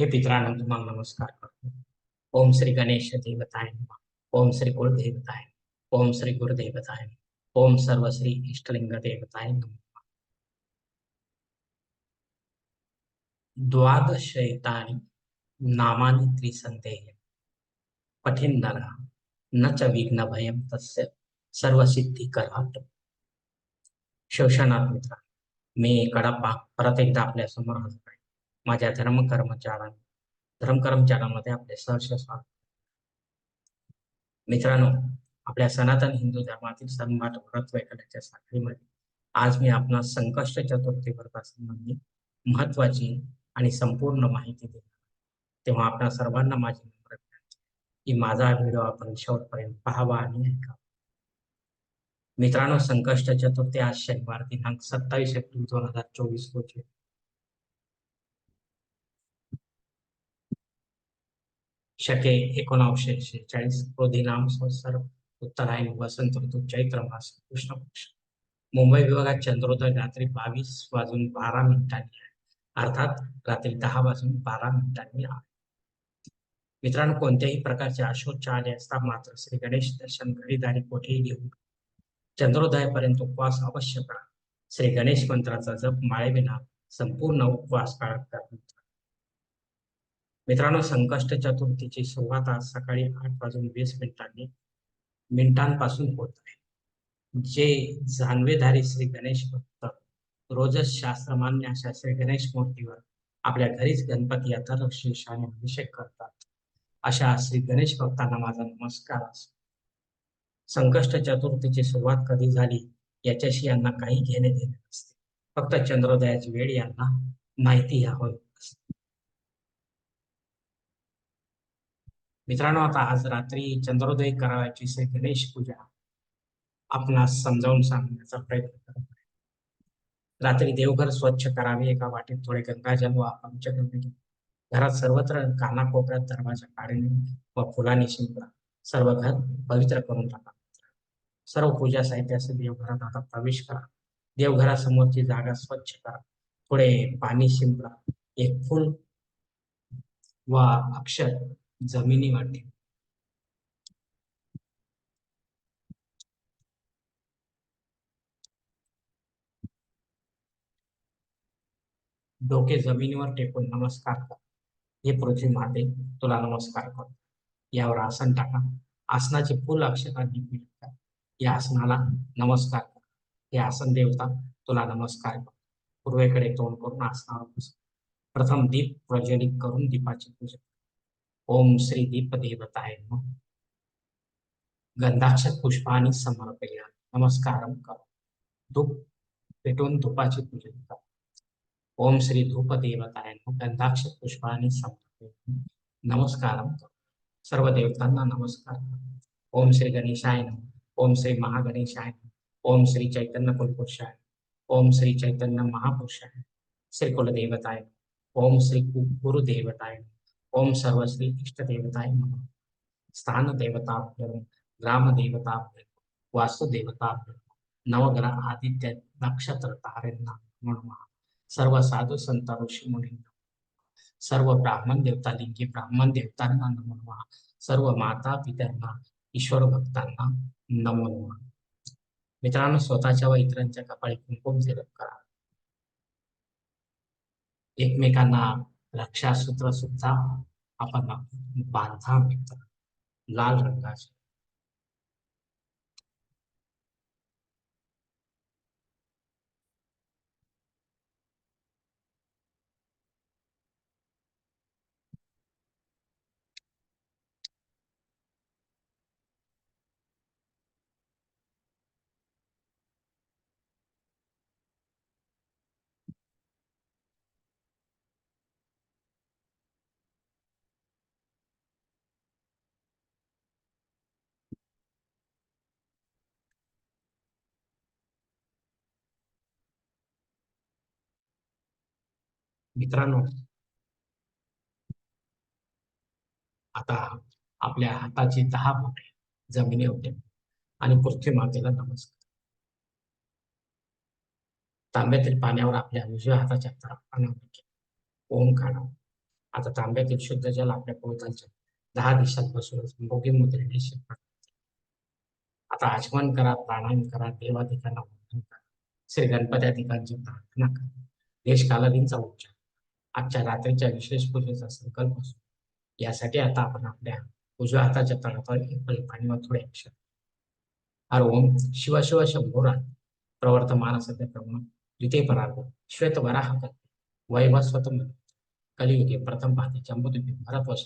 हे पितरांनो तुम्हाला नमस्कार करतो ओम श्री गणेश देवताय. ओम श्री कुलदेवताय ओम श्री गुरुदेवताय ओम सर्व श्री इष्टलिंग देवताय नमः. द्वादशैतानि नामानि त्रिसन्देह। पठिन नरः, न च विघ्नभयं तस्य सर्वसिद्धिकरात् शोषणात मी कडप्पा परत एकदा आहे माझ्या धर्मकर्मचारा धर्मकर्मचारामध्ये आपले सहर्ष स्वागत. मित्रांनो आपल्या सनातन हिंदू धर्मातील सन्माट व्रत वैकल्याच्या साखळीमध्ये आज मी आपणास संकष्ट चतुर्थी व्रतासंबंधी महत्वाची आणि संपूर्ण माहिती देणार तेव्हा आपल्या सर्वांना माझी नम्र विनंती की माझा व्हिडिओ आपण शेवटपर्यंत पाहावा आणि ऐकावा. मित्रांनो संकष्ट चतुर्थी आज शनिवार दिनांक सत्तावीस एप्रिल दोन हजार चोवीस रोजी शके एकोणावीसशे शेहेचाळीस क्रोधीनाम संसार उत्तरायण वसंत ऋतू चैत्र मास कृष्ण पक्ष. मुंबई विभागात चंद्रोदय रात्री बावीस वाजून बारा मिनिटांनी आहे. अर्थात रात्री दहा वाजून बारा मिनिटांनी आहे. मित्रांनो कोणत्याही प्रकारचे अशोच आले असता मात्र श्री गणेश दर्शन घडीदारी कोठेही घेऊन चंद्रोदयापर्यंत उपवास अवश्य करा. श्री गणेश मंत्राचा जप माळेविना संपूर्ण उपवास काळात करण्यात मित्रांनो संकष्ट चतुर्थीची सुरुवात आज सकाळी आठ वाजून वीस मिनिटांनी मिनिटांपासून होत आहे. जे जानवेधारी श्री गणेश भक्त रोजच शास्त्रमान्य अशा श्री गणेश मूर्तीवर आपल्या घरीच गणपती अथर्वशीर्षाने अभिषेक करतात. अशा श्री गणेश भक्तांना माझा नमस्कार असो संकष्ट चतुर्थीची सुरुवात कधी झाली याच्याशी यांना काही घेणे देणे नसते. फक्त चंद्रोदयाची वेळ यांना माहिती हवी असते. मित्रांनो आता आज रात्री चंद्रोदय करावयाची श्री गणेश पूजा आपणास समजावून सांगण्याचा प्रयत्न करत आहे. रात्री देवघर स्वच्छ करावे एका वाटेत थोडे गंगाजल व पंचगंगे घरात सर्वत्र कानाकोपऱ्यात दरवाजा काढणे व फुलांनी शिंपडा. सर्व घर पवित्र करून टाका. सर्व पूजा साहित्यासह देवघरात आता प्रवेश करा. देवघरासमोरची जागा स्वच्छ करा. थोडे पाणी शिंपडा. एक फुल व अक्षर जमिनी वाटे. डोके जमिनीवर टेकून नमस्कार कर. हे पृथ्वी माते तुला नमस्कार कर यावर आसन टाका. आसनाचे फुल अक्षरांनी पीठ या आसनाला नमस्कार कर. हे आसन देवता तुला नमस्कार कर पूर्वेकडे तोंड करून आसनावर बस. प्रथम दीप प्रज्वलित करून दीपाची पूजा ओम श्री दीप देवताय नमः। गंधाक्ष पुष्पानी समर्पया। नमस्कारम कर धूप पेटवून धुपाची पूजा कर। ओम श्री धूप देवताय नमः। गंधाक्ष पुष्पानी समर्पया। नमस्कारम कर सर्व देवतांना नमस्कार कर। ओम श्री गणेशाय नमः। ओम श्री महागणेशाय नमः। ओम श्री चैतन्य कुलपुरुषाय ओम श्री चैतन्य महापुरुषाय श्री कुलदेवताय ओम श्री गुरुदेवताय नमः। ओम सर्व श्री इष्ट देवताय नमः। स्थान देवता ग्राम देवता वास्तु नवग्रह आदित्य नक्षत्र तारेंना नमो सर्व साधू संत ऋषी मुनींना सर्व ब्राह्मण देवता लिंगी ब्राह्मण देवतांना नमो नमः। सर्व माता पित्यांना ईश्वर भक्तांना नमो नमः। मित्रांनो स्वतःच्या व इतरांच्या कपाळी कुंकुम तिलक करा। एकमेकांना रक्षासूत्र सुद्धा आपण बांधा लाल रंगाचे मित्रांनो आता आपल्या हाताची दहा बोटे जमिनीवर होते आणि पृथ्वी मातेला नमस्कार. तांब्यातील पाण्यावर आपल्या उजव्या हाताच्या तळपाण्यावर ओम काढा आता तांब्यातील शुद्ध जल आपल्या पोटाच्या दहा दिशात बसूनच भोगी मुद्रेने शिकवत आता आचमन करा प्राणायाम करा देवाधिकांना वंदन करा श्री गणपत्याधिकांची प्रार्थना करा. देश कालादींचा उच्चार. आजच्या रात्रीच्या विशेष पूजेचा संकल्प असतो. यासाठी आता आपण आपल्या उजव्या हाताच्या तळावर एक पळी पाणी थोडे अक्षर. हर ओम शिव शिव प्रवर्तमान सध्या प्रमाण द्वितीय पराग श्वेत वराह वैभस्वतम कलियुगे प्रथम पाहते जम्बूद्वीप भारत वर्ष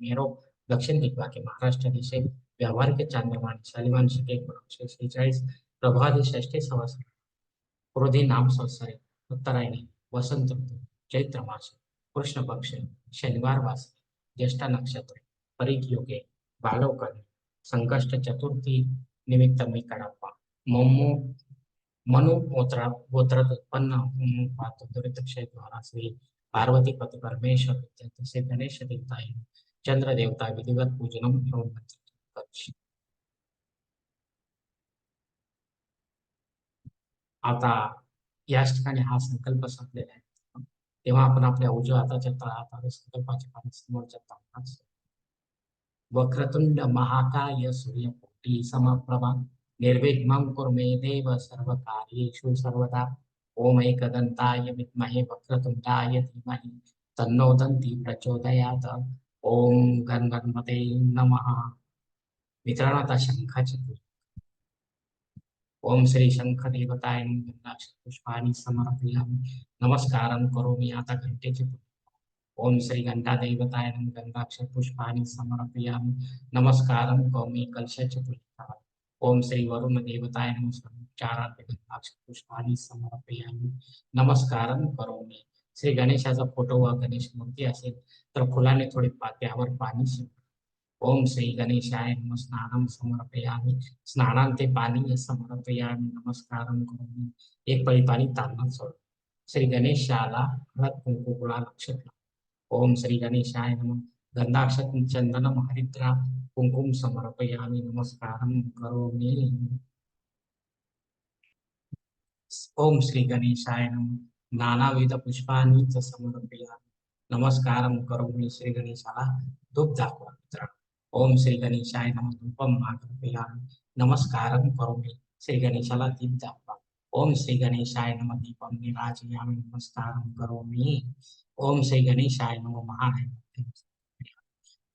मेरो. दक्षिण दिग्वाके महाराष्ट्र दिशे. व्यावहारिक चांद्रमान शालिमान शिके एकोणीसशे शेहेचाळीस प्रभादी षष्टी सवास क्रोधी नाम संसारे. उत्तरायणी वसंत ऋतू. चैत्र मास कृष्ण पक्ष शनिवार वास ज्येष्ठा नक्षत्र परीघ योगे बालवकन संकष्ट चतुर्थी निमित्त मी कडाप्पा मम्मो मनु मोत्रा गोत्रात उत्पन्न पाहतो दुरित श्री पार्वती पती परमेश्वर तसे गणेश देवता चंद्र देवता विधिवत पूजनम एवं आता याच ठिकाणी हा संकल्प संपलेला आहे. तेव्हा आपण आपल्या उजव्या हाताच्या तळात संकल्पाचे पाणी समोरच्या तापमानात वक्रतुंड महाकाय सूर्यकोटी समप्रभा, निर्विघ्नं कुर्मे देव सर्व कार्येषु सर्वदा. ओम एकदंताय विद्महे वक्रतुंडाय धीमहि, तन्नो दंती प्रचोदयात. ओम गण गणपते नमः. मित्रांनो, आता शंखाची ओम श्री शंख देवताय पुष्पाणी समर्पयामी. नमस्कारम करोमी आता घंटे पूजा ओम श्री घंटा देवताय गंधाक्ष पुष्पाणी समर्पयामी। नमस्कारम कौमी कलशाची पूजा ओम श्री वरुण देवताय चारार्थ गंधाक्ष पुष्पाणी समर्पयामी। नमस्कारम करोमी। श्री गणेशाचा फ़ोटो व गणेश मूर्ती असेल तर फुलाने थोडे त्यावर पाणी शिंपा ओम श्री गणेशाय नम, स्नानं समर्पयामी। स्नानांते पाणी समर्पयामी। नमस्कारम करून एक पळी पाणी तांदूळ सोड श्री गणेशाला हळद कुंकू नक्षत्र ओम श्री गणेशाय नम गंधाक्षत चंदन हरिद्रा कुंकुम समर्पयामी नमस्कारं करोमि ओम श्री गणेशाय नम नानाविध पुष्पांनी समर्पयामी नमस्कारं करोमि श्री गणेशाला धूप दाखवा मित्रांनो ओम श्री गणेशाय नम धूपम मागर्पयामी नमस्कारं करोमि श्री गणेशाला दीप दाखवा ओम श्री गणेशाय नम दीपम निराजयामी नमस्कारं करोमि। ओम श्री गणेशाय नम महानैवेद्य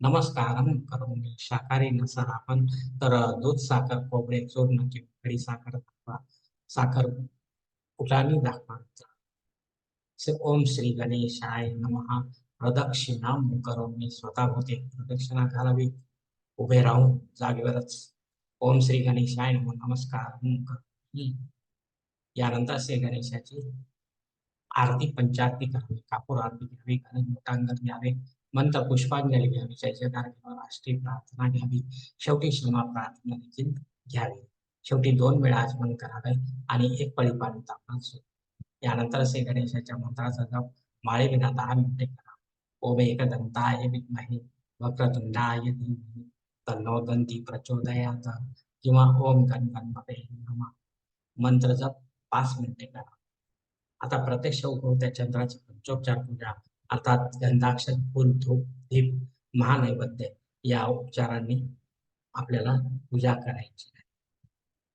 नमस्कारं करोमि। शाकाहारी नसाल आपण तर दूध साखर खोबरे चूर्ण किंवा खडी साखर दाखवा साखर कुठाने दाखवा. ओम श्री गणेशाय नमः। प्रदक्षिणा करोमी। स्वतः होते प्रदक्षिणा घालावी. उभे राहून जागेवरच. ओम श्री गणेशाय नमस्कार यानंतर श्री गणेशाची आरती पंचारती करावी कापूर आरती घ्यावी गणेश मोठांगण घ्यावे मंत्र पुष्पांजली घ्यावी जय जयकार घ्यावा राष्ट्रीय प्रार्थना घ्यावी शेवटी क्षमा प्रार्थना देखील घ्यावी शेवटी दोन वेळा आचमन करावे आणि एक पळी पाणी तापमान यानंतर श्री गणेशाच्या मंत्राचा जप माळे विना दहा मिनिटे करा। ओम एकदंताय विद्महे वक्रतुंडाय धीमहि तन्नोदंती प्रचोदयात। किंवा ओम गण गणपते मंत्र जप पाच मिनिटे करा. आता प्रत्यक्ष उगवत्या चंद्राचे पंचोपचार पूजा अर्थात गंधाक्षर फुल धूप दीप महानैवेद्य या उपचारांनी आपल्याला पूजा करायची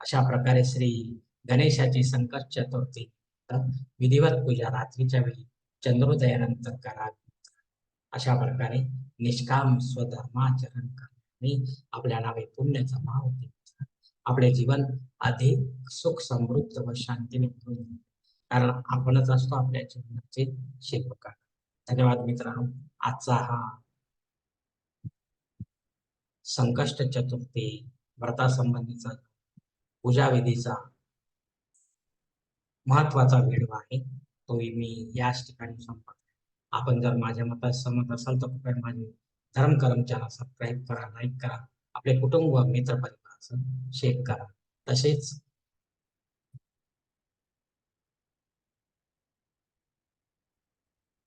अशा प्रकारे श्री गणेशाची संकट चतुर्थी विधिवत पूजा रात्रीच्या वेळी चंद्रोदयानंतर करावी अशा प्रकारे निष्काम स्वधर्माचरण करणे आपल्या नावे पुण्य जमा होते. आपले जीवन अधिक सुख समृद्ध व शांतीने कारण आपणच असतो आपल्या जीवनाचे शिल्पकार. धन्यवाद मित्रांनो. आजचा हा संकष्ट चतुर्थी व्रतासंबंधीचा पूजा विधीचा महत्त्वाचा व्हिडिओ आहे. तो मी याच ठिकाणी संपत आपण जर माझ्या मतात सहमत असाल तर कृपया माझे धर्म करम चॅनल सबस्क्राईब करा लाईक करा. आपले कुटुंब व मित्र असं शेक करा. तसेच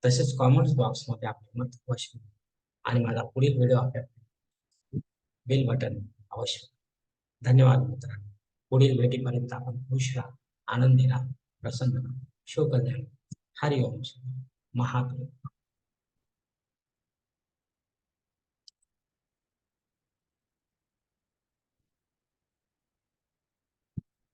तसेच कॉमेंट्स बॉक्समध्ये आपले मत अवश्य आणि माझा पुढील व्हिडिओ आपल्या बेल बटन अवश्य धन्यवाद मित्रांनो. पुढील भेटीपर्यंत आपण खुश राहा आनंदी राहा प्रसन्न राहा. शिवकल्याण हरिओम. महादेव